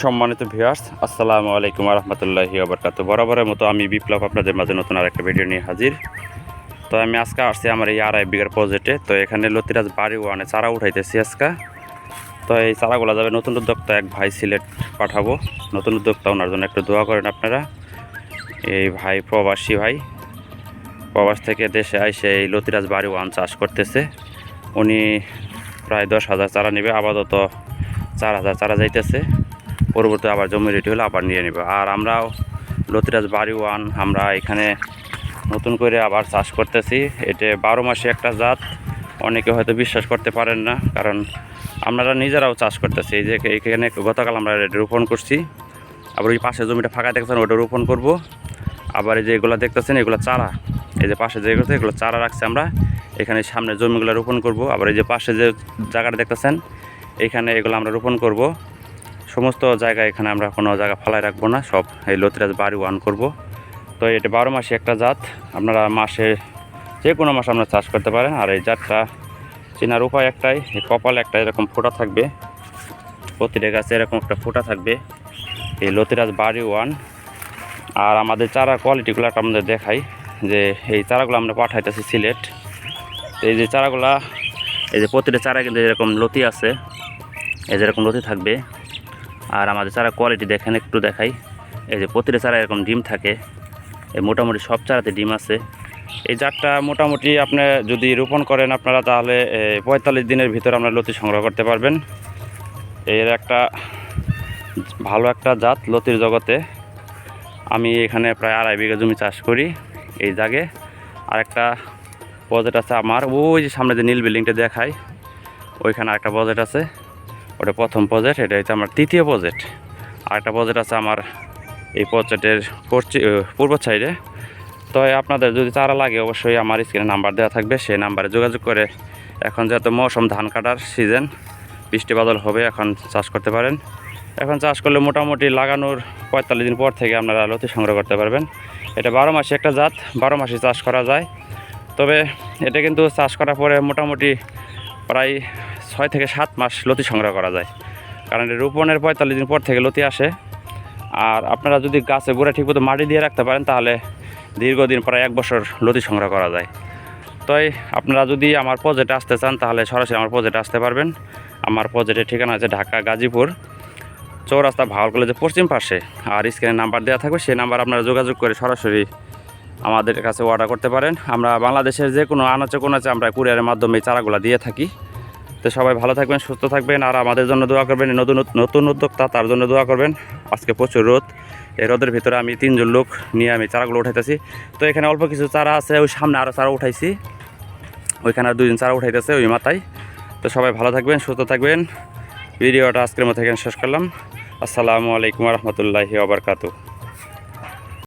সম্মানিত ভিউয়ার্স আসসালামু আলাইকুম রহমতুল্লাহি আবরকাত বরাবরের মতো আমি বিপ্লব আপনাদের মাঝে নতুন আর একটা ভিডিও নিয়ে হাজির। তো আমি আজকে আসছি আমার এই আড়াই বিঘার প্রজেক্টে তো এখানে লতিরাজ বাড়ি ওয়ানে চারা উঠাইতেছি আজকে। তো এই চারাগুলো যাবে নতুন উদ্যোক্তা এক ভাই সিলেট পাঠাবো। নতুন উদ্যোক্তা, ওনার জন্য একটু দোয়া করেন আপনারা। এই ভাই প্রবাসী ভাই। প্রবাস থেকে দেশে আইসে এই লতিরাজ বাড়ি ওয়ান চাষ করতেছে। উনি প্রায় দশ হাজার চারা নেবে। আপাতত চার হাজার চারা যাইতেছে। পরবর্তী আবার জমি রেডি হলে আবার নিয়ে নেবে। আর আমরাও লতিরাজ বাড়ি ওয়ান, আমরা এখানে নতুন করে আবার চাষ করতেছি। এটা বারো মাসে একটা জাত, অনেকে হয়তো বিশ্বাস করতে পারেন না, কারণ আমরা নিজেরাও চাষ করতেছি। এই যে এখানে গতকাল আমরা রোপণ করছি। আবার ওই পাশে জমিটা ফাঁকা দেখছেন ওটা রোপণ করব। আবার এই যে এগুলো দেখতেছেন, এগুলো চারা। এই যে পাশে যেগুলো এগুলো চারা রাখছি আমরা। এখানে সামনে জমিগুলো রোপণ করব। আবার এই যে পাশে যে জায়গাটা দেখতেছেন, এখানে এগুলো আমরা রোপণ করব। সমস্ত জায়গায় এখানে আমরা কোনো জায়গা ফালাই রাখব না, সব এই লতিরাজ বাড়ি ওয়ান করব। তো এটা বারো মাসে একটা জাত, আপনারা মাসে যে কোনো মাসে আপনারা চাষ করতে পারেন, আর এই জাতটা চেনার উপায় একটাই, এই কপালে একটা এরকম ফোঁটা থাকবে, প্রতিটা গাছে এরকম একটা ফোঁটা থাকবে, এই লতিরাজ বাড়ি ওয়ান। আর আমাদের চারা কোয়ালিটিগুলো আমাদের দেখাই, যে এই চারাগুলো আমরা পাঠাইতেছি সিলেট। এই যে চারাগুলা, এই যে প্রতিটা চারা কিন্তু এরকম লতি আছে, এই যেরকম লতি থাকবে। আর আমাদের চারা কোয়ালিটি দেখেন, একটু দেখাই। এই যে প্রতিটা চারা এরকম ডিম থাকে। এই মোটামুটি সব চারাতে ডিম আছে। এই জাতটা মোটামুটি আপনি যদি রোপণ করেন আপনারা তাহলে পঁয়তাল্লিশ দিনের ভিতরে আপনারা লতি সংগ্রহ করতে পারবেন। এর একটা ভালো একটা জাত লতির জগতে। আমি এখানে প্রায় আড়াই বিঘা জমি চাষ করি এই জাগে। আর একটা প্রজেক্ট আছে আমার। ওই যে সামনে যে নীল বিল্ডিংটা দেখায় ওইখানে আরেকটা প্রজেক্ট আছে। ওটা প্রথম প্রজেক্ট এটা হচ্ছে আমার তৃতীয় প্রজেক্ট আর একটা প্রজেক্ট আছে আমার এই প্রজেক্টের পূর্ব সাইডে তো আপনাদের যদি চারা লাগে, অবশ্যই আমার স্ক্রিনে নাম্বার দেওয়া থাকবে। সেই নাম্বারে যোগাযোগ করে এখন যেহেতু মৌসুম ধান কাটার সিজন বৃষ্টি বাদল হবে, এখন চাষ করতে পারেন। এখন চাষ করলে মোটামুটি লাগানোর পঁয়তাল্লিশ দিন পর থেকে আপনারা লতি সংগ্রহ করতে পারবেন। এটা বারো মাসে একটা জাত, বারো মাসে চাষ করা যায়। তবে এটা কিন্তু চাষ করার পরে মোটামুটি প্রায় ছয় থেকে সাত মাস লতি সংগ্রহ করা যায়। কারণ রোপণের পঁয়তাল্লিশ দিন পর থেকে লতি আসে। আর আপনারা যদি গাছে গোড়া ঠিকমতো মাটি দিয়ে রাখতে পারেন, তাহলে দীর্ঘদিন প্রায় এক বছর লতি সংগ্রহ করা যায়। তাই আপনারা যদি আমার প্রজেক্টে আসতে চান, তাহলে সরাসরি আমার প্রজেক্টে আসতে পারবেন। আমার প্রজেক্টের ঠিকানা আছে ঢাকা গাজীপুর, চৌরাস্তা ভাওয়াল কলেজের পশ্চিম পাশে। আর স্ক্রিনে নাম্বার দেওয়া থাকবে, সেই নাম্বার আপনারা যোগাযোগ করে সরাসরি আমাদের কাছে অর্ডার করতে পারেন। আমরা বাংলাদেশের যে কোনো আনাচে কোনাচে আমরা কুরিয়ারের মাধ্যমে চারাগুলো দিয়ে থাকি। তো সবাই ভালো থাকবেন, সুস্থ থাকবেন, আর আমাদের জন্য দোয়া করবেন, নতুন নতুন উদ্যোক্তা তার জন্য দোয়া করবেন। আজকে প্রচুর রোদ, এই রোদের ভিতরে আমি তিনজন লোক নিয়ে আমি চারাগুলো উঠাইতেছি। তো এখানে অল্প কিছু চারা আছে, ওই সামনে আরও চারা উঠাইছি। ওইখানে আর দুজন চারা উঠাইতেছে ওই মাথায়। তো সবাই ভালো থাকবেন, সুস্থ থাকবেন। ভিডিওটা আজকের মতো এখানে শেষ করলাম। আসসালামু আলাইকুম রহমতুল্লাহি আবরকাতু